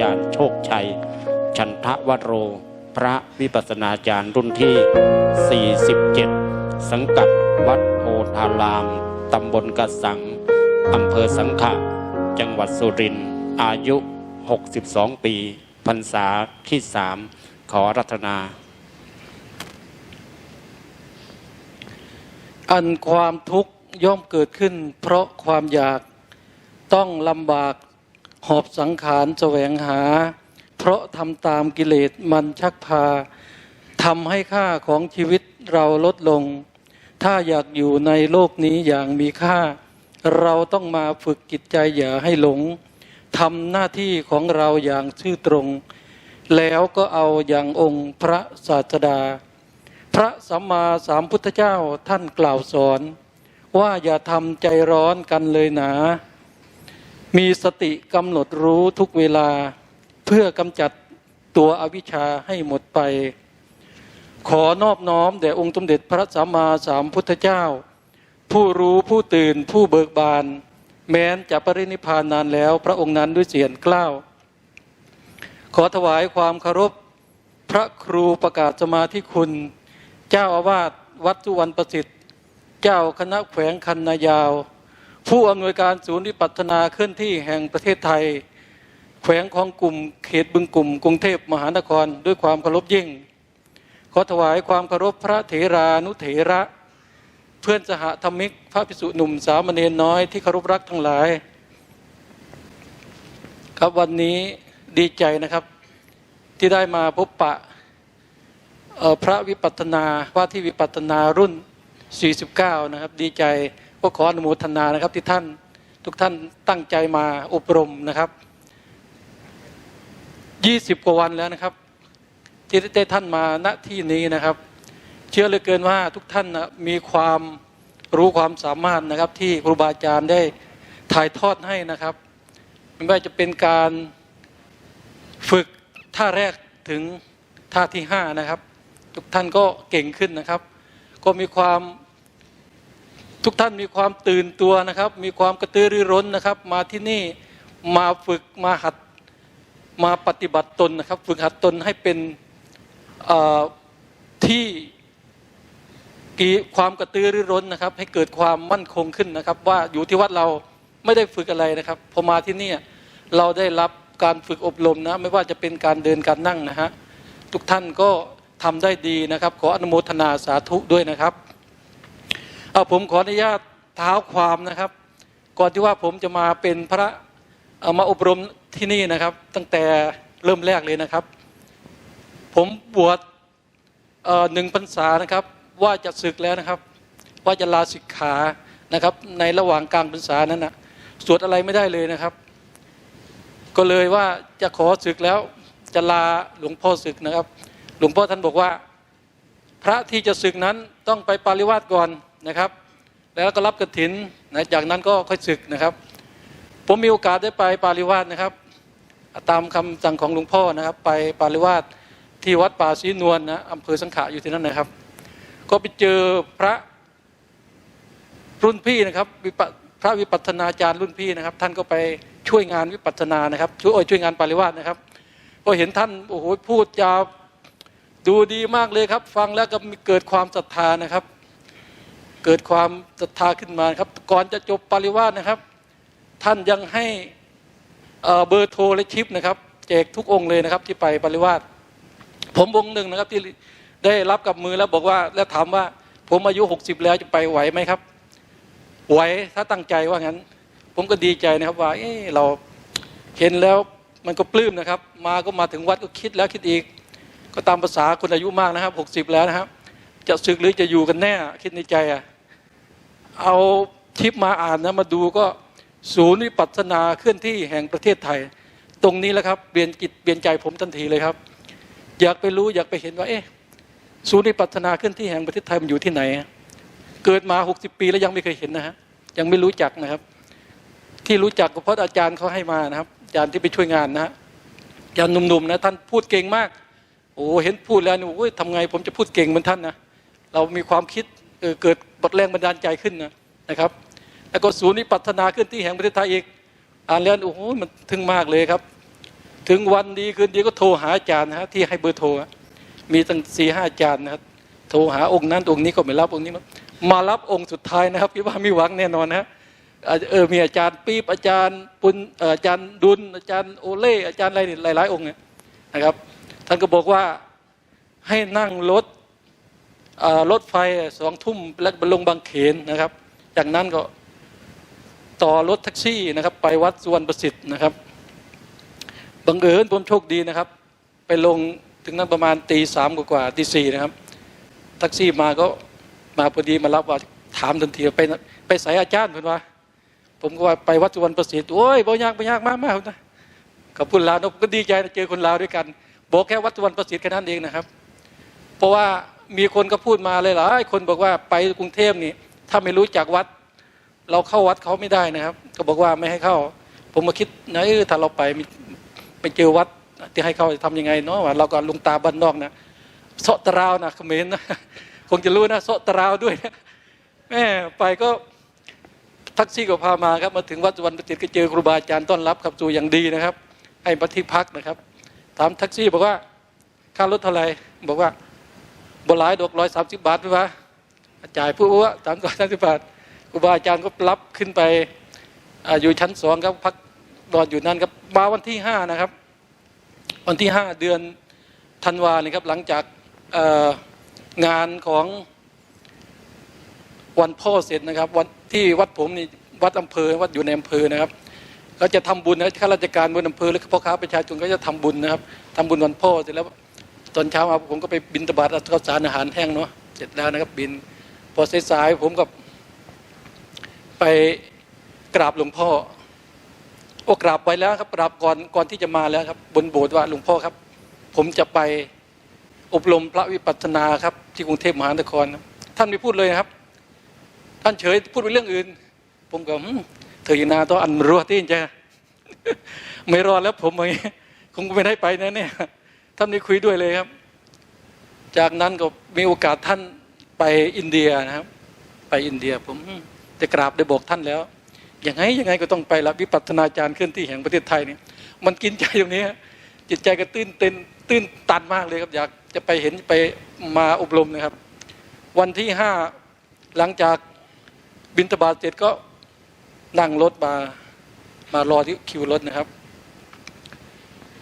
จารย์โชคชัย ชันทวโร พระวิปัสนาจารย์รุ่นที่ 47 สังกัดวัดโพธาราม ตำบลกระสัง อำเภอสังขะ จังหวัดสุรินทร์อายุ 62 ปี พรรษาที่สามขอรัตนา อันความทุกข์ย่อมเกิดขึ้น เพราะความอยากต้องลำบาก หอบสังขารแสวงหา เพราะทำตามกิเลสมันชักพาทำให้ค่าของชีวิตเราลดลง ถ้าอยากอยู่ในโลกนี้อย่างมีค่า เราต้องมาฝึกจิตใจอย่าให้หลงทำหน้าที่ของเราอย่างซื่อตรง แล้วก็เอาอย่างองค์พระศาสดา พระสัมมาสามพุทธเจ้าท่านกล่าวสอน ว่าอย่าทำใจร้อนกันเลยหนา มีสติกำหนดรู้ทุกเวลาเพื่อกำจัดตัวอวิชชาให้หมดไป ขอนอบน้อมแด่องค์สมเด็จพระสัมมาสามพุทธเจ้า ผู้รู้ผู้ตื่นผู้เบิกบาน แม้นจะปรินิพพานนานแล้วพระองค์นั้นด้วยเสียงกล้าว ขอถวายความเคารพพระครูประกาศสมาธิคุณ เจ้าอาวาสวัดสุวรรณประสิทธิ์ เจ้าคณะแขวงคันนายาว ผู้อำนวยการศูนย์วิปัฒนาเคลื่อนที่แห่งประเทศไทย แขวงของกลุ่มเขตบึงกลุ่ม กรุงเทพมหานครด้วยความเคารพยิ่ง ขอถวายความเคารพพระเถรานุเถระ เพื่อนสหธรรมิกพระภิกษุหนุ่มสามเณรน้อยที่เคารพรักทั้งหลาย ครับวันนี้ดีใจนะครับที่ได้มาพบปะพระวิปัตนาว่าที่วิปัตนารุ่น 49 นะครับ ดีใจ ก็ขออนุโมทนานะครับที่ท่านทุกท่านตั้งใจมาอบรมนะครับ20กว่าวันแล้วนะครับ ที่ได้ท่านมาณที่นี้นะครับ เชื่อเหลือเกินว่าทุกท่านนะมีความรู้ความสามารถนะครับ ที่ครูบาอาจารย์ได้ถ่ายทอดให้นะครับไม่ว่าจะเป็นการฝึกท่าแรกถึงท่าที่ห้านะครับ ทุกท่านก็เก่งขึ้นนะครับ ก็มีความ ทุกท่านมีความตื่นตัวนะครับ มีความกระตือรือร้นนะครับ มาที่นี่มาฝึกมาหัดมาปฏิบัติตนนะครับ ฝึกหัดตนให้เป็นที่กีความกระตือรือร้นนะครับ ให้เกิดความมั่นคงขึ้นนะครับ ว่าอยู่ที่วัดเราไม่ได้ฝึกอะไรนะครับพอมาที่นี่เราได้รับการฝึกอบรมนะ ไม่ว่าจะเป็นการเดินการนั่งนะฮะทุกท่านก็ทำได้ดีนะครับ ขออนุโมทนาสาธุด้วยนะครับ เอาผมขออนุญาตเท้าความนะครับ ก่อนที่ว่าผมจะมาเป็นพระเอามาอบรมที่นี่นะครับ ตั้งแต่เริ่มแรกเลยนะครับ ผมบวชหนึ่งพรรษานะครับ ว่าจะศึกแล้วนะครับ ว่าจะลาสิกขานะครับ ในระหว่างกลางพรรษานั้นนะสวดอะไรไม่ได้เลยนะครับ ก็เลยว่าจะขอศึกแล้วจะลาหลวงพ่อศึกนะครับ หลวงพ่อท่านบอกว่า พระที่จะศึกนั้นต้องไปปาริวาสก่อน นะครับ แล้วก็รับกฐินนะจากนั้นก็ค่อยศึกนะครับ ผมมีโอกาสได้ไปปาริวาสนะครับ ตามคำสั่งของหลวงพ่อนะครับ ไปปาริวาสที่วัดป่าศรีนวลนะอำเภอสังขะอยู่ที่นั่นนะครับ ก็ไปเจอพระรุ่นพี่นะครับพระวิปัฒนาจารย์รุ่นพี่นะครับ ท่านก็ไปช่วยงานวิปัฒนานะครับ ช่วยโอ้ยช่วยงานปาริวาสนะครับก็เห็นท่านโอ้โหพูดจาดูดีมากเลยครับ ฟังแล้วก็มีเกิดความศรัทธานะครับ เกิดความศรัทธาขึ้นมาครับ ก่อนจะจบปาริวาสนะครับ ท่านยังให้เบอร์โทรและชิปนะครับแจกทุกองค์เลยนะครับ ที่ไปปาริวาสผมวงหนึ่งนะครับที่ได้รับกับมือแล้วบอกว่าแล้วถามว่า ผมอายุหกสิบแล้วจะไปไหวไหมครับ ไหวถ้าตั้งใจว่างั้น ผมก็ดีใจนะครับว่าเออเราเห็นแล้วมันก็ปลื้มนะครับ มาก็มาถึงวัดก็คิดแล้วคิดอีก ก็ตามภาษาคนอายุมากนะครับหกสิบแล้วนะครับ จะศึกหรือจะอยู่กันแน่คิดในใจอะ เอาชิปมาอ่านนะมาดูก็ศูนย์วิปัสสนาเคลื่อนที่แห่งประเทศไทย ตรงนี้แหละครับเปลี่ยนจิตเปลี่ยนใจผมทันทีเลยครับ อยากไปรู้อยากไปเห็นว่าเอ๊ะศูนย์วิปัสสนาเคลื่อนที่แห่งประเทศไทยมันอยู่ที่ไหน เกิดมาหกสิบปีแล้วยังไม่เคยเห็นนะฮะยังไม่รู้จักนะครับ ที่รู้จักก็เพราะอาจารย์เขาให้มานะครับ อาจารย์ที่ไปช่วยงานนะฮะอาจารย์หนุ่มๆนะท่านพูดเก่งมากโอ้เห็นพูดแล้วนี่โอ้ยทำไงผมจะพูดเก่งเหมือนท่านนะเรามีความคิด เกิดบทแรงบันดาลใจขึ้นนะนะครับ แล้วก็ศูนย์วิปัฒนาขึ้นที่แห่งประเทศไทยอีกอ่านแล้วโอ้โหมันทึ่งมากเลยครับ ถึงวันดีคืนดีก็โทรหาอาจารย์นะฮะที่ให้เบอร์โทรมีตั้งสี่ห้าอาจารย์นะครับโทรหาองค์นั้นองค์นี้ก็ไม่รับองค์นี้มามารับองค์สุดท้ายนะครับคิดว่ามีหวังแน่นอนนะเออมีอาจารย์ปี๊บอาจารย์ปุณอาจารย์ดุลอาจารย์โอเล่อาจารย์อะไรหลายๆ องค์เนี่ยนะครับ ท่านก็บอกว่าให้นั่งรถ รถไฟสองทุ่มแล้วลงบางเขนนะครับ จากนั้นก็ต่อรถแท็กซี่นะครับ ไปวัดสุวรรณประสิทธิ์นะครับบังเอิญผมโชคดีนะครับ ไปลงถึงนั้นประมาณตีสามกว่าตีสี่นะครับแท็กซี่มาก็มาพอดีมารับว่าถามทันทีไปไปใส่อาจารย์เพื่อนว่า ผมก็ว่าไปวัดสุวรรณประสิทธิ์โอ้ยบ่ยากบ่ยากมากมากนะขอบคุณลาวนะผมก็ดีใจเจอคนลาวด้วยกัน บอกแค่วัดสุวรรณประสิทธิ์แค่นั้นเองนะครับ เพราะว่า มีคนก็พูดมาเลยหลายคนบอกว่าไปกรุงเทพนี่ ถ้าไม่รู้จักวัด เราเข้าวัดเขาไม่ได้นะครับ ก็บอกว่าไม่ให้เข้า ผมมาคิดนะเออถ้าเราไปไปเจอวัดที่ให้เข้าจะทำยังไงเนาะว่าเราก็ลุงตาบ้านนอกนะเสาะตะราวนะเขมรนะคงจะรู้นะเสาะตะราวด้วยนะแม่ไปก็ท็กซี่ก็พามาครับมาถึงวัดสุวรรณประสิทิก็เจอครูบาอาจารย์ต้อนรับครับสู่อย่างดีนะครับ ให้มาที่พักนะครับ ถามแท็กซี่บอกว่าค่ารถเท่าไหร่บอกว่า บหลายดอกร้อยสามสิบบาทไหมวะจ่ายผู้ว่าสามร้อยสามสิบบาทครูบาอาจารย์ก็รับขึ้นไปอยู่ชั้นสองครับพักนอนอยู่นั่นครับมาวันที่ห้านะครับ วันที่ห้าเดือนธันวาเนี่ยครับหลังจากงานของวันพ่อเสร็จนะครับวันที่วัดผมนี่วัดอำเภอวัดอยู่ในอำเภอนะครับก็จะทำบุญนะข้าราชการบนอำเภอและพ่อค้าประชาชนก็จะทำบุญนะครับทำบุญวันพ่อเสร็จแล้ว ตอนเช้ามาผมก็ไปบินตบาตข้าวสารอาหารแห้งเนาะเสร็จแล้วนะครับบิน พอสายๆผมก็ไปกราบหลวงพ่อโอ้กราบไปแล้วครับกราบก่อนก่อนที่จะมาแล้วครับ บนโบสถ์ว่าหลวงพ่อครับ ผมจะไปอบรมพระวิปัสสนาครับ ที่กรุงเทพมหานคร ท่านไม่พูดเลยครับ ท่านเฉยพูดไปเรื่องอื่น ผมก็เธออยู่นาตัวอันรัวที่จะไม่รอดแล้วผมอย่างคงไม่ได้ไปนะเนี่ย ท่านไม่คุยด้วยเลยครับ จากนั้นก็มีโอกาสท่านไปอินเดียนะครับ ไปอินเดียผมจะกราบได้บอกท่านแล้วยังไงยังไงก็ต้องไปละวิปัสสนาจารย์เคลื่อนที่แห่งประเทศไทยเนี่ยมันกินใจตรงนี้จิตใจก็ตื้นเต้นตื้นตันมากเลยครับ อยากจะไปเห็นไปมาอบรมนะครับ วันที่ห้าหลังจากบินตบาตเสร็จก็นั่งรถมามารอที่คิวรถนะครับ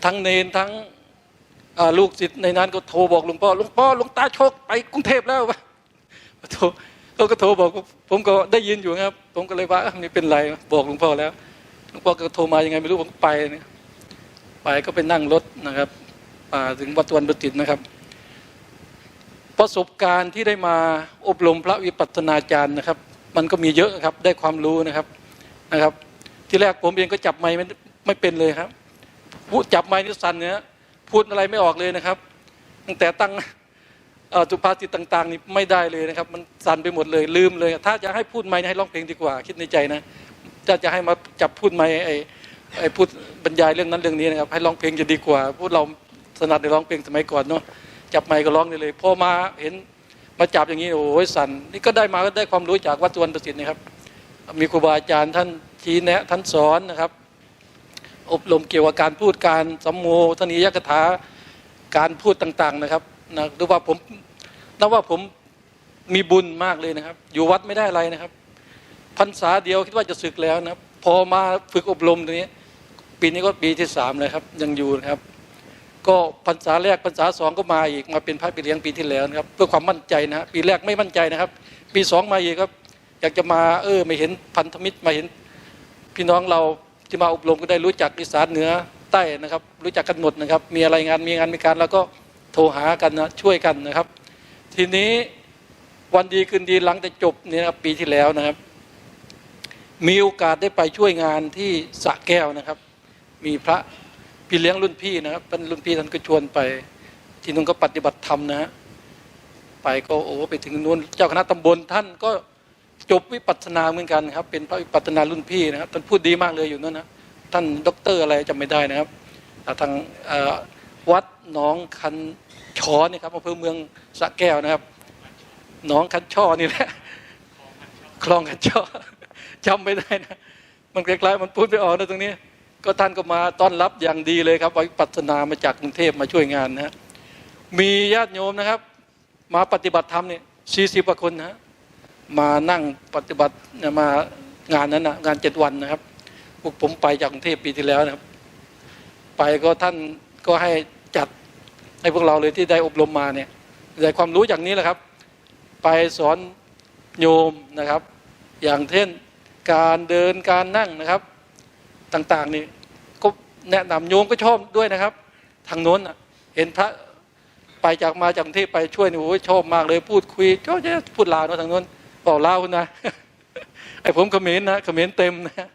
ทั้งเนนทั้ง ลูกศิษย์ในนั้นก็โทรบอกหลวงพ่อหลวงพ่อหลวงตาโชคไปกรุงเทพแล้ววะโทรเขาก็โทรบอกผมก็ได้ยินอยู่ครับ ผมก็เลยว่าเอ้าไม่เป็นไรบอกหลวงพ่อแล้วหลวงพ่อก็โทรมายังไงไม่รู้ผมไปเนี่ยไปก็ไปนั่งรถนะครับถึงวัดวันประติดนะครับ ประสบการณ์ที่ได้มาอบรมพระวิปัสสนาจารย์นะครับ มันก็มีเยอะครับได้ความรู้นะครับนะครับ ที่แรกผมเองก็จับไม้ไม่ไม่เป็นเลยครับจับไม้นี่สั่นเนี่ย พูดอะไรไม่ออกเลยนะครับ ตั้งแต่ตั้งเอ่อสุภาษิตต่างๆนี่ไม่ได้เลยนะครับ มันสั่นไปหมดเลยลืมเลย ถ้าจะให้พูดไม้ให้ร้องเพลงดีกว่า คิดในใจนะถ้าจะให้มาจับพูดไม้ไอ้ไอ้พูดบรรยายเรื่องนั้นเรื่องนี้นะครับ ให้ร้องเพลงจะดีกว่าพูดเราถนัดในร้องเพลงสมัยก่อนเนาะจับไม้ก็ร้องได้เลยพอมาเห็นมาจับอย่างนี้โอ้ยสั่นนี่ก็ได้มาก็ได้ความรู้จากวัดสวนประสิทธิ์นะครับ มีครูบาอาจารย์ท่านชี้แนะท่านสอนนะครับ อบรมเกี่ยวกับการพูดการสัมโมทนียกถาการพูดต่าง ๆนะครับนะดูว่าผมนับว่าผมมีบุญมากเลยนะครับ อยู่วัดไม่ได้อะไรนะครับพรรษาเดียวคิดว่าจะศึกแล้วนะครับ พอมาฝึกอบรมตรงนี้ ปีนี้ก็ปีที่สามเลยครับ ยังอยู่นะครับ ก็พรรษาแรกพรรษาสองก็มาอีกมาเป็นพระปีเลี้ยงปีที่แล้วนะครับ เพื่อความมั่นใจนะฮะปีแรกไม่มั่นใจนะครับ ปีสองมาอีกครับ อยากจะมาเออไม่เห็นพันธมิตรมาเห็นพี่น้องเรา ที่มาอบรมก็ได้รู้จักอีสานเหนือใต้นะครับ รู้จักกันหมดนะครับ มีอะไรงานมีงานมีการแล้วก็โทรหากันนะช่วยกันนะครับ ทีนี้วันดีคืนดีหลังจากจบเนี่ยนะครับปีที่แล้วนะครับ มีโอกาสได้ไปช่วยงานที่สะแก้วนะครับ มีพระพี่เลี้ยงรุ่นพี่นะครับท่านรุ่นพี่ท่านก็ชวนไป ที่นู้นก็ปฏิบัติธรรมนะฮะไปก็โอ้ไปถึงนู้นเจ้าคณะตำบลท่านก็ จบวิปัสนาเหมือนกันครับ เป็นพระวิปัสนารุ่นพี่นะครับท่านพูดดีมากเลยอยู่นั่นนะท่านด็อกเตอร์อะไรจำไม่ได้นะครับอ่ทางวัดหนองคันชอนี่ครับอำเภอเมืองสะแก้วนะครับหนองคันช่อนี่แหละคลองคันช่อจำไม่ได้นะมันคล้ๆมันพูดไม่ออกนะตรงนี้ ก็ท่านก็มาต้อนรับอย่างดีเลยครับวิปัสนามาจากกรุงเทพมาช่วยงานนะมีญาติโยมนะครับ มาปฏิบัติธรรมเนี่ยสี่สิบกว่าคนนะฮะ มานั่งปฏิบัติมางานนั้นนะงานเจ็ดวันนะครับพวกผมไปจากกรุงเทพปีที่แล้วนะครับ ไปก็ท่านก็ให้จัดให้พวกเราเลยที่ได้อบรมมาเนี่ยได้ความรู้อย่างนี้แหละครับ ไปสอนโยมนะครับ อย่างเช่นการเดินการนั่งนะครับ ต่างๆนี่ก็แนะนำโยมก็ชอบด้วยนะครับ ทางโน้นเห็นพระไปจากมาจากกรุงเทพไปช่วยนี่โอ้ยชอบมากเลยพูดคุยก็จะพูดลาวเนอะทางโน้น บอกลานะไอ้ผมเขมรนะเขมรเต็มนะ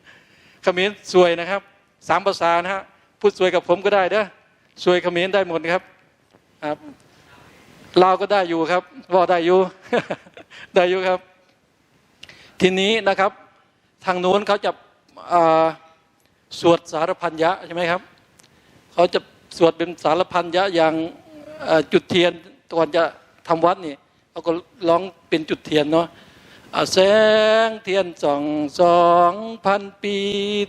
เขมรสวยนะครับสามภาษานะฮะพูดสวยกับผมก็ได้เด้อสวยเขมรได้หมดครับครับลาวก็ได้อยู่ครับว่าได้อยู่ได้อยู่ครับ ทีนี้นะครับ ทางโน้นเขาจะาสวดสารพันยะใช่ไหมครับเขาจะสวดเป็นสารพันยะอย่างจุดเทียนก่อนจะทำวัดนี่เขาก็ร้องเป็นจุดเทียนเนาะ อาแสงเทียนสองสองพันปี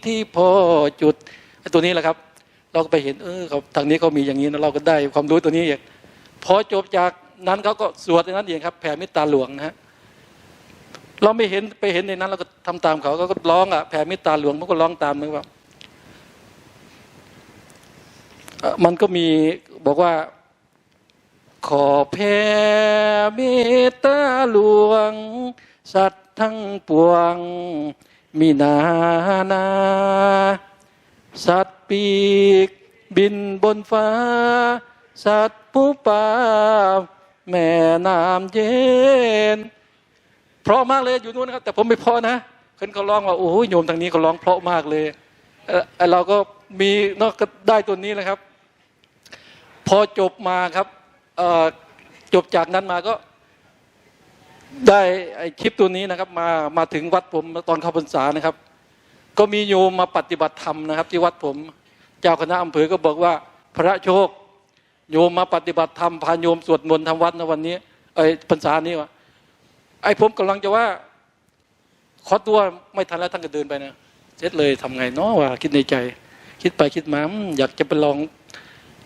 ที่พ่อจุดไอ้ตัวนี้แหละครับ เราก็ไปเห็นเออเขาทางนี้เขามีอย่างนี้นะเราก็ได้ความรู้ตัวนี้เอีกพอจบจากนั้นเขาก็สวดในนั้นเองครับ แผ่เมตตาหลวงนะฮะเราไม่เห็นไปเห็นในนั้นเราก็ทำตามเขาก็ร้องอะแผ่เมตตาหลวงมันก็ร้องตามนึกว่ามันก็มีบอกว่า ขอแผ่เมตตาหลวง สัตว์ทั้งปวงมีนานา สัตว์ปีก บินบนฟ้า สัตว์ผู้ป่าแม่น้ำเย็น เพราะมากเลยอยู่นู้นนะครับ แต่ผมไม่เพราะนะคนเขาร้องว่าโอ้โหโยมทางนี้เขาร้องเพราะมากเลยเออเราก็มีนอกก็ได้ตัวนี้แหละครับ พอจบมาครับจบจากนั้นมาก็ ได้ไอ้คลิปตัวนี้นะครับ มามาถึงวัดผมตอนเข้าพรรษานะครับ ก็มีโยมมาปฏิบัติธรรมนะครับ ที่วัดผมเจ้าคณะอำเภอก็บอกว่า พระโชค โยมมาปฏิบัติธรรมพาโยมสวดมนต์ทำวัดนะวันนี้ไอ้พรรษานี้วะไอ้ผมกำลังจะว่า ขอตัวไม่ทันแล้วท่านก็เดินไปนะเสร็จเลยทำไงเนาะว่าคิดในใจ คิดไปคิดมาอยากจะไปลอง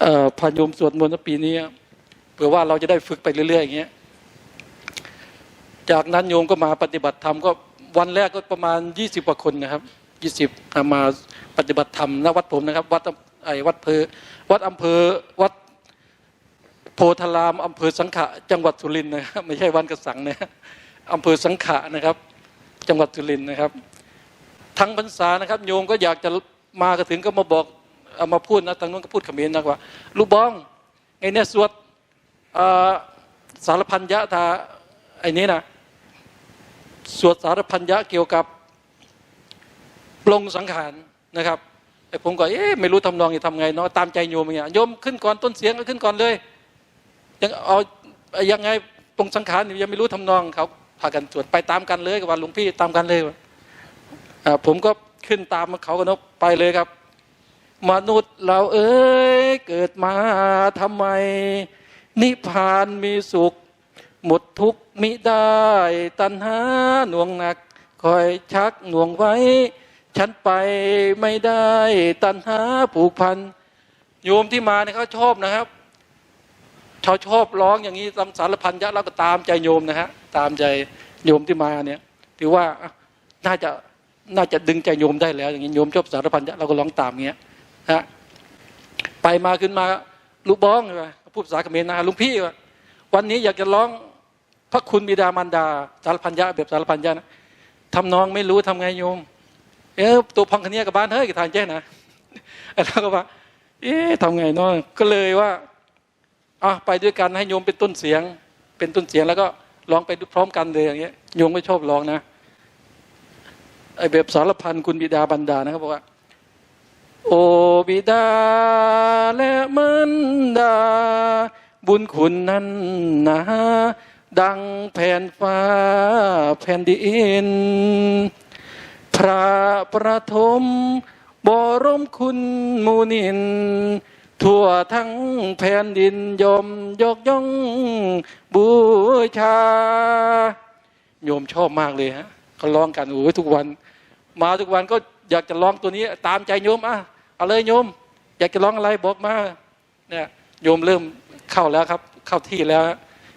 อพาโยมสวดมนต์ปีนี้เผื่อว่าเราจะได้ฝึกไปเรื่อยๆอย่างเงี้ย จากนั้นโยมก็มาปฏิบัติธรรมก็วันแรกก็ประมาณยี่สิบกว่าคนนะครับยี่สิบมาปฏิบัติธรรมณวัดผมนะครับวัดไอ้วัดเพอวัดอำเภอวัดโพธารามอำเภอสังขะจังหวัดสุรินทร์นะครับไม่ใช่วันกระสังนะอำเภอสังขะนะครับ จังหวัดสุรินทร์นะครับ ทั้งพรรษานะครับ โยมก็อยากจะมากระถึงก็มาบอกเอามาพูดนะทางนู้นก็พูดเขมรนะว่าลูกบ้องไอ้เนี่ยสวดสารพันยะทาไอ้นี้นะ สวดสารพันยะเกี่ยวกับปลงสังขารนะครับไอ้ผมก็เอ๊ะไม่รู้ทำนองจะทำไงเนาะตามใจโยมอย่างเงี้ยโยมขึ้นก่อนต้นเสียงก็ขึ้นก่อนเลยยังเอายังไงตรงสังขารยังไม่รู้ทำนองเขาพากันสวดไปตามกันเลยกับว่าหลวงพี่ตามกันเลยผมก็ขึ้นตามเขากันเนอะไปเลยครับ มนุษย์เราเอ้ยเกิดมาทำไม นิพพานมีสุข หมดทุกมิได้ ตัณหาหน่วงหนัก คอยชักหน่วงไว้ ฉันไปไม่ได้ ตัณหาผูกพัน โยมที่มาเนี่ยเขาชอบนะครับชาชอบร้องอย่างนี้ตามสารพันยะเราก็ตามใจโยมนะฮะตามใจโยมที่มาเนี่ย ถือว่าน่าจะน่าจะดึงใจโยมได้แล้ว อย่างนี้โยมชอบสารพันยะเราก็ร้องตามเงี้ยฮะไปมาขึ้นมาลูกบ้องใช่ไหมพูดภาษาเขมรนะลุงพี่ว่าวันนี้อยากจะร้อง พระคุณบิดามารดาสารพันยะแบบสารพันยะนะทำนองไม่รู้ทำไงโยม เอ๊ะตัวพังคันนี้กับบ้านเฮ้ยกับทานแจ้นะแล้วก็ว่า เอ๊ะทำไงเนาะก็เลยว่าอะไปด้วยกันให้โยมเป็นต้นเสียง เป็นต้นเสียงแล้วก็ร้องไปพร้อมกันเลยอย่างเงี้ยโยมไม่ชอบร้องนะไอแบบสารพันคุณบิดาบรรดานะครับบอกว่า โอบิดาและมันดา บุญคุณนั้นนะ ดังแผ่นฟ้าแผ่นดิน พระประถมบรมคุณมูนิน ทั่วทั้งแผ่นดินยมยกย่องบูชา โยมชอบมากเลยฮะเขาร้องกันโอ้ยทุกวัน มาทุกวันก็อยากจะร้องตัวนี้ ตามใจโยมอะเอาเลยโยม อยากจะร้องอะไรบอกมาเนี่ยโยมเริ่มเข้าแล้วครับ เข้าที่แล้ว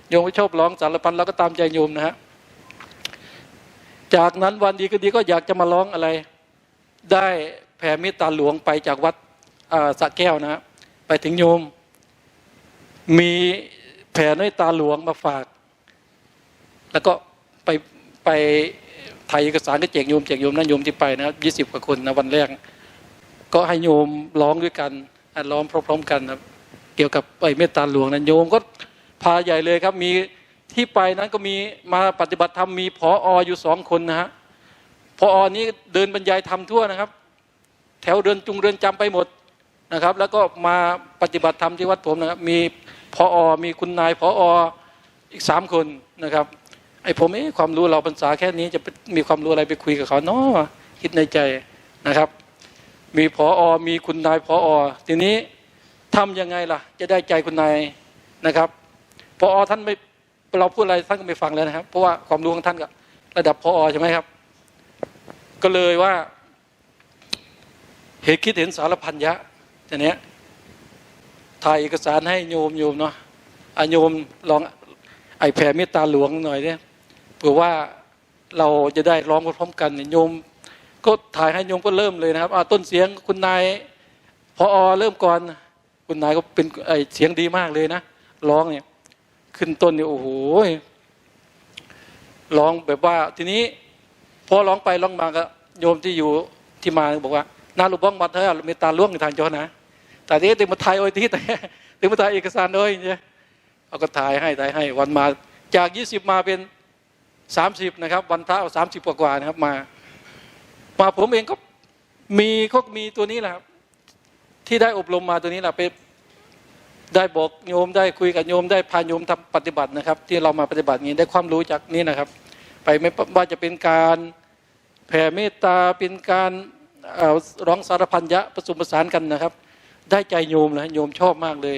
โยมก็ชอบร้องสารพันเราก็ตามใจโยมนะฮะจากนั้นวันดีก็ดีก็อยากจะมาร้องอะไร ได้แผ่เมตตาหลวงไปจากวัดสระแก้วนะฮะไปถึงโยม มีแผ่เมตตาหลวงมาฝาก แล้วก็ไปไปถ่ายเอกสารก็แจกโยมแจกโยมนะโยมที่ไปนะครับยี่สิบกว่าคนนะวันแรก ก็ให้โยมร้องด้วยกันร้องพร้อมๆกันครับ เกี่ยวกับไอ้เมตตาหลวงนั้นโยมก็ พาใหญ่เลยครับมีที่ไปนั้นก็มีมาปฏิบัติธรรมมีผอออยู่สองคนนะฮะผออนี้เดินบรรยายธรรมทั่วนะครับ แถวเดินจุงเรือนจำไปหมดนะครับ แล้วก็มาปฏิบัติธรรมที่วัดผมนะครับ มีพออมีคุณนายพอออีกสามคนนะครับไอ้ผมเอ๊ะความรู้เราภาษาแค่นี้จะมีความรู้อะไรไปคุยกับเขาเนาะคิดในใจนะครับ มีพออมีคุณนายพออทีนี้ทำยังไงล่ะ จะได้ใจคุณนายนะครับ พออท่านไม่เราพูดอะไรท่านก็ไม่ฟังแล้วนะครับ เพราะว่าความรู้ของท่านก็ระดับพออใช่ไหมครับ ก็เลยว่า เหตุคิดเห็นสารพันยะทีเนี้ยถ่ายเอกสารให้โยมโยมเนาะอโยมลองไอแผ่เมตตาหลวงหน่อยเนี่ยเผื่อว่าเราจะได้ร้องพร้อมกันเนี่ยโยม ก็ถ่ายให้โยมก็เริ่มเลยนะครับต้นเสียงคุณนายพออเริ่มก่อน คุณนายก็เป็นไอเสียงดีมากเลยนะร้องเนี่ย ขึ้นต้นเนี่ยโอ้โหร้องแบบว่า ทีนี้พอร้องไปร้องมาก็โยมที่อยู่ที่มาบอกว่านาลูกบ้องมาเถอะมตตาล่วงในทางจอนะแต่ที่ตึงมาถ่ายโอ้ยที่แต่ตึงมาถ่ายเอกสารเลยเนี่ยเอาก็ถ่ายให้ถ่ายให้ วันมาจากยี่สิบมาเป็นสามสิบนะครับ วันพระเอาสามสิบกว่านะครับ มามาผมเองก็มีเขามีตัวนี้แหละครับที่ได้อบรมมาตัวนี้แหละไป ได้บอกโยมได้คุยกับโยมได้พาโยมทำปฏิบัตินะครับ ที่เรามาปฏิบัตินี้ได้ความรู้จากนี้นะครับ ไปไม่ว่าจะเป็นการแผ่เมตตาเป็นการร้องสารพันยะผสมผสานกันนะครับ ได้ใจโยมนะโยมชอบมากเลย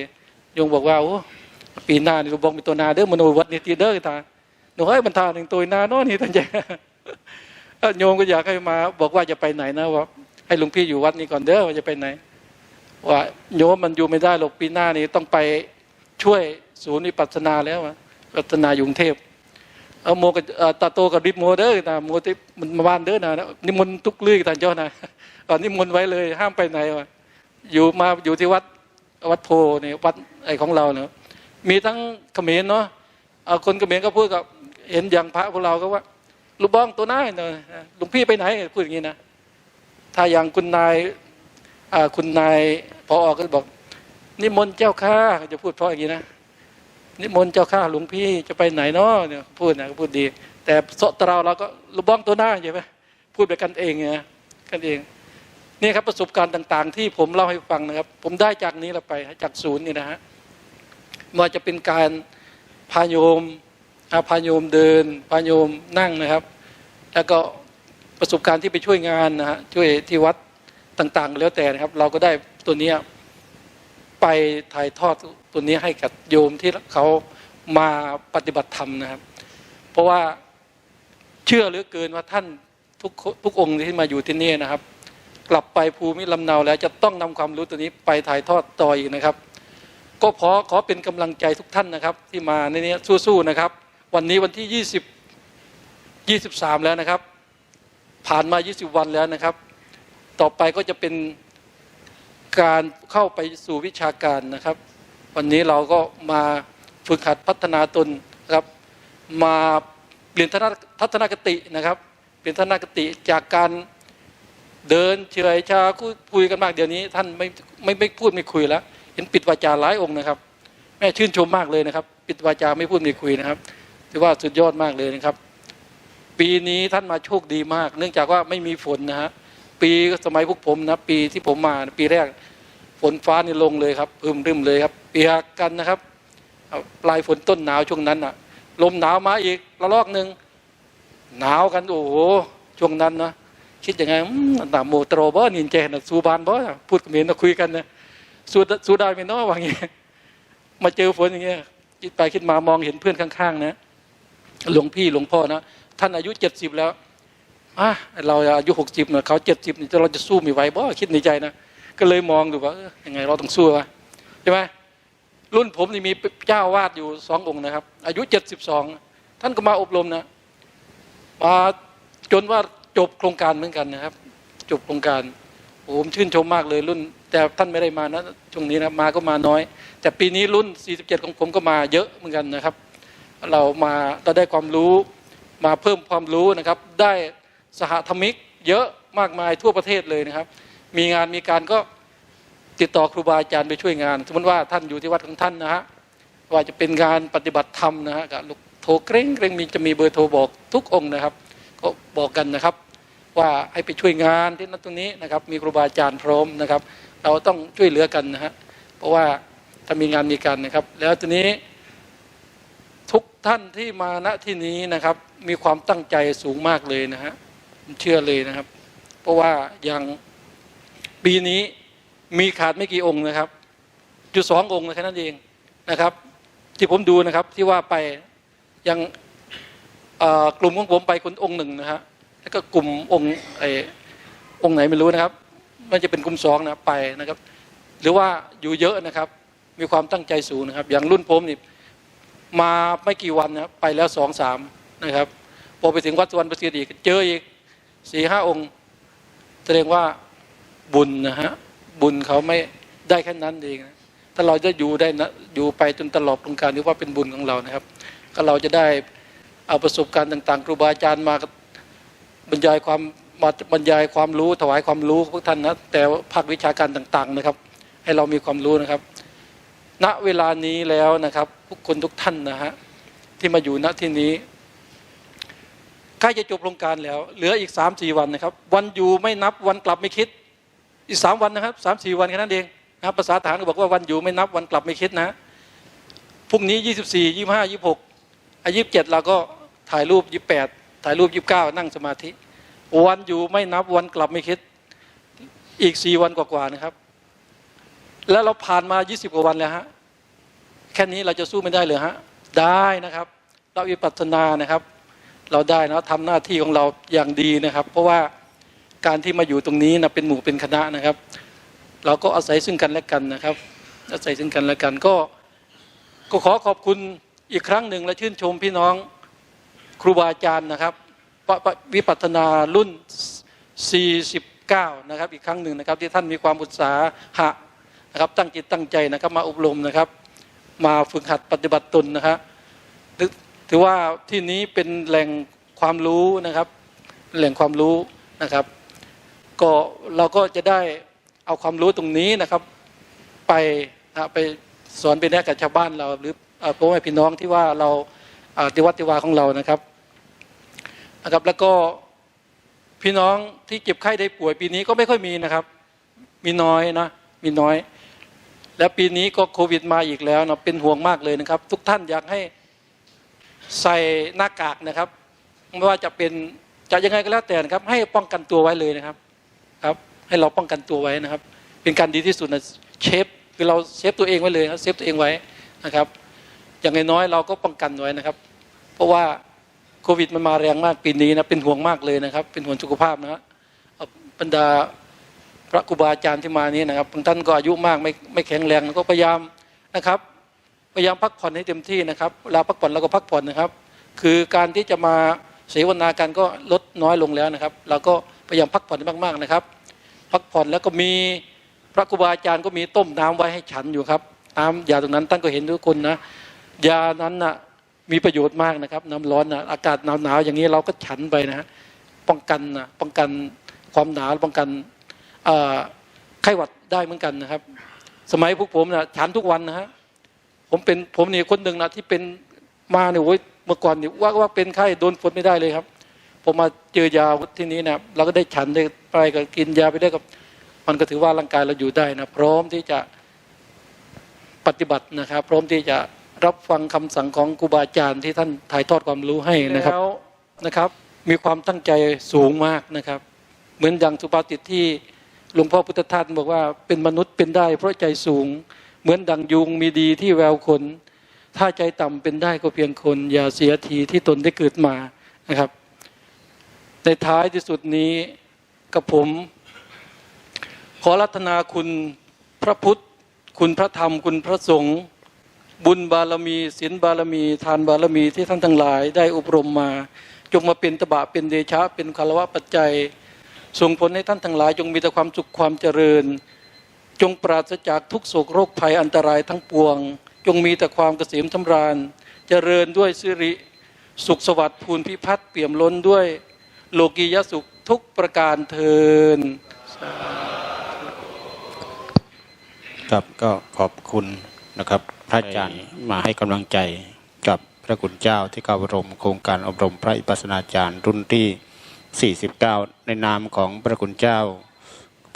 โยมบอกว่าโอ้ปีหน้านี่เราบอกมีตัวนาเด้อมโนวัดนี่ตีเด้อตาหนูให้บรรทาหนึ่งตัวนาน่นนี่ท่านใจเอ้โยมก็อยากให้มา บอกว่าจะไปไหนนะว่าให้หลวงพี่อยู่วัดนี้ก่อนเด้อว่าจะไปไหน ว่าโยมมันอยู่ไม่ได้หรอกปีหน้านี้ต้องไปช่วยศูนย์วิปัสสนาแล้วอะวิปัสนาอยู่กรุงเทพเอาโมกับตาโตกับริบโมเด้อนะโมที่มันมาบ้านเด้อนะนิมนต์ทุกลือท่านเจ้านะตอนนิมนต์ไว้เลยห้ามไปไหนวะอยู่มาอยู่ที่วัดวัดโพนี่วัดไอของเราเนาะมีทั้งเขมรเนาะเอาคนเขมรก็พูดกับเห็นอย่างพระพวกเราก็ว่าลูกบ้องตัวน้าเนาะหลวงพี่ไปไหนพูดอย่างนี้นะถ้าอย่างคุณนาย คุณนายพออก็บอก นิมนต์เจ้าข้าจะพูดเพราะอย่างนี้นะนิมนต์เจ้าข้าหลวงพี่จะไปไหนเนาะเนี่ยพูดนะพูดดี แต่โสตเราเราก็ลูกบ้องตัวหน้าใช่ไหมพูดไปกันเองไงกันเองนี่ครับประสบการณ์ต่าง ๆ ที่ผมเล่าให้ฟังนะครับ ผมได้จากนี้เราไปจากศูนย์นี่นะฮะว่าจะเป็นการพาโยมอ่าพาโยมเดิน พาโยมนั่งนะครับ แล้วก็ประสบการณ์ที่ไปช่วยงานนะฮะช่วยที่วัด ต่างๆ แล้วแต่นะครับ เราก็ได้ตัวนี้ไปถ่ายทอดตัวนี้ให้กับโยมที่เขามาปฏิบัติธรรมนะครับ เพราะว่าเชื่อเหลือเกินว่าท่านทุกทุกองค์ที่มาอยู่ที่นี่นะครับ กลับไปภูมิลำเนาแล้วจะต้องนำความรู้ตัวนี้ไปถ่ายทอดต่ออีกนะครับ ก็ขอขอเป็นกำลังใจทุกท่านนะครับ ที่มาในนี้สู้ๆนะครับ วันนี้วันที่ 20 23 แล้วนะครับ ผ่านมา 20 วันแล้วนะครับ ต่อไปก็จะเป็นการเข้าไปสู่วิชาการนะครับ วันนี้เราก็มาฝึกหัดพัฒนาตนนะครับ มาเปลี่ยนทัศนทัศนคตินะครับ เปลี่ยนทัศนคติจากการเดินเฉยชาคุยคุยกันมากเดี๋ยวนี้ ท่านไม่ไม่ไม่พูดไม่คุยแล้ว เห็นปิดวาจาหลายองค์นะครับ แม่ชื่นชมมากเลยนะครับ ปิดวาจาไม่พูดไม่คุยนะครับถือว่าสุดยอดมากเลยนะครับ ปีนี้ท่านมาโชคดีมาก เนื่องจากว่าไม่มีฝนนะฮะ ปีสมัยพวกผมนะปีที่ผมมาปีแรกฝนฟ้านี่ลงเลยครับพึมรึมเลยครับ เปียกกันนะครับปลายฝนต้นหนาวช่วงนั้นอะ ลมหนาวมาอีกระลอกหนึ่งหนาวกันโอ้โหช่วงนั้นนะคิดยังไงอืมตามโมโตรบ่นินเจนะสูบานบ่พูดกับเมียนะคุยกันนะสูดสูได้ไหมเนาะว่างี้มาเจอฝนอย่างเงี้ยคิดไปคิดมามองเห็นเพื่อนข้างๆนะหลวงพี่หลวงพ่อนะท่านอายุเจ็ดสิบแล้ว อะเราอายุหกสิบเนี่ยเขาเจ็ดสิบนี่เราจะสู้ม่ไหวบ่คิดในใจนะก็เลยมองดูว่าอยังไงเราต้องสู้วะใช่ไหมรุ่นผมนี่มีเจ้าวาดอยู่สององค์นะครับ อายุเจ็ดสิบสองท่านก็มาอบรมนะมาจนว่าจบโครงการเหมือนกันนะครับ จบโครงการผมชื่นชมมากเลยรุ่น แต่ท่านไม่ได้มานะช่วงนี้นะมาก็มาน้อย แต่ปีนี้รุ่น 47 ของผมก็มาเยอะเหมือนกันนะครับ เรามาเราได้ความรู้มาเพิ่มความรู้นะครับ ได้ สหธรรมิกเยอะมากมายทั่วประเทศเลยนะครับ มีงานมีการก็ติดต่อครูบาอาจารย์ไปช่วยงาน สมมติว่าท่านอยู่ที่วัดของท่านนะฮะว่าจะเป็นงานปฏิบัติธรรมนะฮะก็ลูกโทรเกรงเกรงมีจะมีเบอร์โทรบอกทุกองค์นะครับ ก็บอกกันนะครับ ว่าให้ไปช่วยงานที่นั่นตรงนี้นะครับ มีครูบาอาจารย์พร้อมนะครับ เราต้องช่วยเหลือกันนะฮะเพราะว่าถ้ามีงานมีการนะครับ แล้วทีนี้ทุกท่านที่มาณที่นี้นะครับ มีความตั้งใจสูงมากเลยนะฮะ เชื่อเลยนะครับ เพราะว่าอย่างปีนี้มีขาดไม่กี่องค์นะครับอยู่สององค์นะแค่นั้นเองนะครับ ที่ผมดูนะครับที่ว่าไปยังกลุ่มของผมไปคนองค์หนึ่งนะฮะแล้วก็กลุ่มองค์ไอองค์ไหนไม่รู้นะครับมันจะเป็นกลุ่มสองนะไปนะครับ หรือว่าอยู่เยอะนะครับ มีความตั้งใจสูงนะครับ อย่างรุ่นผมนี่มาไม่กี่วันนะไปแล้วสองสามนะครับพอไปถึงวัดสุวรรณประสิทธิ์อีกเจออีก สี่ห้าองค์ แสดงว่าบุญนะฮะบุญเขาไม่ได้แค่นั้นเองนะถ้าเราจะอยู่ได้นะอยู่ไปจนตลอดโครงการนี้ว่าเป็นบุญของเรานะครับ ก็เราจะได้เอาประสบการณ์ต่างๆครูบาอาจารย์มาบรรยายความมาบรรยายความรู้ถวายความรู้พวกท่านนะแต่ภาควิชาการต่าง ๆนะครับ ให้เรามีความรู้นะครับ ณเวลานี้แล้วนะครับทุกคนทุกท่านนะฮะที่มาอยู่ณที่นี้ ใกล้จะจบโครงการแล้ว เหลืออีกสามสี่วันนะครับ วันอยู่ไม่นับวันกลับไม่คิด อีกสามวันนะครับสามสี่วันแค่นั้นเองนะครับภาษาฐานก็บอกว่าวันอยู่ไม่นับวันกลับไม่คิดนะพรุ่งนี้ยี่สิบสี่ยี่ห้ายี่หกอายี่สิบเจ็ดเราก็ถ่ายรูปยี่แปดถ่ายรูปยี่เก้านั่งสมาธิ วันอยู่ไม่นับวันกลับไม่คิด อีกสี่วันกว่าๆนะครับ แล้วเราผ่านมา20กว่าวันแล้วฮะแค่นี้เราจะสู้ไม่ได้เลยฮะได้นะครับ เราวิปัสสนานะครับ เราได้นะทำหน้าที่ของเราอย่างดีนะครับ เพราะว่าการที่มาอยู่ตรงนี้นะเป็นหมู่เป็นคณะนะครับ เราก็อาศัยซึ่งกันและกันนะครับ อาศัยซึ่งกันและกันก็ก็ขอขอบคุณอีกครั้งหนึ่งและชื่นชมพี่น้องครูบาอาจารย์นะครับวิปัสสนารุ่น 49 นะครับ อีกครั้งหนึ่งนะครับ ที่ท่านมีความอุตสาหะนะครับ ตั้งจิตตั้งใจนะครับ มาอบรมนะครับ มาฝึกหัดปฏิบัติตนนะครับ ถือว่าที่นี้เป็นแหล่งความรู้นะครับ แหล่งความรู้นะครับ ก็เราก็จะได้เอาความรู้ตรงนี้นะครับ ไปนะไปสอนไปแนะกับชาวบ้านเรา หรือพ่อแม่พี่น้องที่ว่าเราติวัติวาของเรานะครับนะครับ แล้วก็พี่น้องที่เจ็บไข้ได้ป่วยปีนี้ก็ไม่ค่อยมีนะครับ มีน้อยนะมีน้อย แล้วปีนี้ก็โควิดมาอีกแล้วนะเป็นห่วงมากเลยนะครับ ทุกท่านอยากให้ ใส่หน้ากากนะครับไม่ว่าจะเป็นจะยังไงก็แล้วแต่นะครับ ให้ป้องกันตัวไว้เลยนะครับ ครับ ให้เราป้องกันตัวไว้นะครับ เป็นการดีที่สุดนะเชฟคือเราเซฟตัวเองไว้เลยครับเซฟตัวเองไว้นะครับ อย่างน้อยเราก็ป้องกันไว้นะครับ เพราะว่าโควิดมันมาแรงมากปีนี้นะเป็นห่วงมากเลยนะครับ เป็นห่วงสุขภาพนะฮะบรรดาพระครูบาอาจารย์ที่มานี้นะครับบางท่านก็อายุมากไม่ไม่แข็งแรงก็พยายามนะครับ พยายามพักผ่อนให้เต็มที่นะครับเวลาพักผ่อนเราก็พักผ่อนนะครับ คือการที่จะมาเสวนากันก็ลดน้อยลงแล้วนะครับ เราก็พยายามพักผ่อนให้มากๆนะครับ พักผ่อนแล้วก็มีพระครูบาอาจารย์ก็มีต้มน้ำไว้ให้ฉันอยู่ครับน้ำยาตรงนั้นท่านก็เห็นทุกคนนะยานั้นน่ะมีประโยชน์มากนะครับ น้ำร้อนนะอากาศหนาวๆอย่างนี้เราก็ฉันไปนะฮะป้องกันนะป้องกันความหนาวป้องกันไข้หวัดได้เหมือนกันนะครับ สมัยพวกผมนะฉันทุกวันนะฮะ ผมเป็นผมนี่คนหนึ่งนะที่เป็นมาเนี่ยโอ้ยเมื่อก่อนนี่ว่าว่าเป็นไข้โดนฝนไม่ได้เลยครับ ผมมาเจอยาที่นี้นะเราก็ได้ฉันได้ไปก็กินยาไปได้กับมันก็ถือว่าร่างกายเราอยู่ได้นะพร้อมที่จะปฏิบัตินะครับ พร้อมที่จะรับฟังคำสั่งของครูบาอาจารย์ที่ท่านถ่ายทอดความรู้ให้นะครับแล้วนะครับ มีความตั้งใจสูงมากนะครับ เหมือนอย่างสุภาษิตที่หลวงพ่อพุทธทาสบอกว่าเป็นมนุษย์เป็นได้ เพราะใจสูง เหมือนดังยุงมีดีที่แววคน ถ้าใจต่ำเป็นได้ก็เพียงคน อย่าเสียทีที่ตนได้เกิดมานะครับ ในท้ายที่สุดนี้กับผม ขอรัตนาคุณพระพุทธ คุณพระธรรม คุณพระสงฆ์บุญบารมีศีลบารมี ทานบารมีที่ท่านทั้งหลาย ได้อบรมมา จงมาเป็นตบะเป็นเดชะเป็นคารวะปัจจัยส่งผลให้ท่านทั้งหลาย จงมีแต่ความสุขความเจริญ จงปราศจากทุกโศกโรคภัยอันตรายทั้งปวง จงมีแต่ความเกษมสำราญ เจริญด้วยสิริ สุขสวัสดิ์ภูนพิพัฒน์เปี่ยมล้นด้วย โลกียสุขทุกประการเทินครับก็ขอบคุณนะครับพระอาจารย์มาให้กำลังใจกับพระคุณเจ้าที่เข้าอบรมโครงการอบรมพระอิปัสนาจารย์รุ่นที่ 49 ในนามของพระคุณเจ้า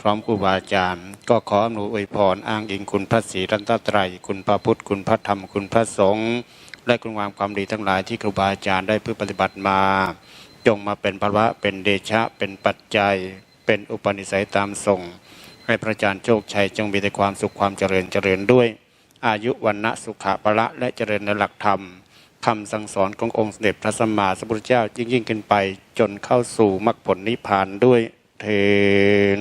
ร้อมครูบาอาจารย์ ก็ขออำนวยอวยพรอ้างอิงคุณพระศรีรัตนตรัย คุณพระพุทธ คุณพระธรรม คุณพระสงฆ์และคุณงามความดีทั้งหลายที่ครูบาอาจารย์ได้เพื่อปฏิบัติมา จงมาเป็นภาวะเป็นเดชะ เป็นปัจจัย เป็นอุปนิสัยตามส่ง ให้พระอาจารย์โชคชัยจงมีแต่ความสุขความเจริญเจริญด้วย อายุวันนะสุขะพละและเจริญในหลักธรรมคำสั่งสอนขององค์สมเด็จพระสัมมาสัมพุทธเจ้ายิ่งยิ่งขึ้นไปจนเข้าสู่มรรคผลนิพพานด้วยเทน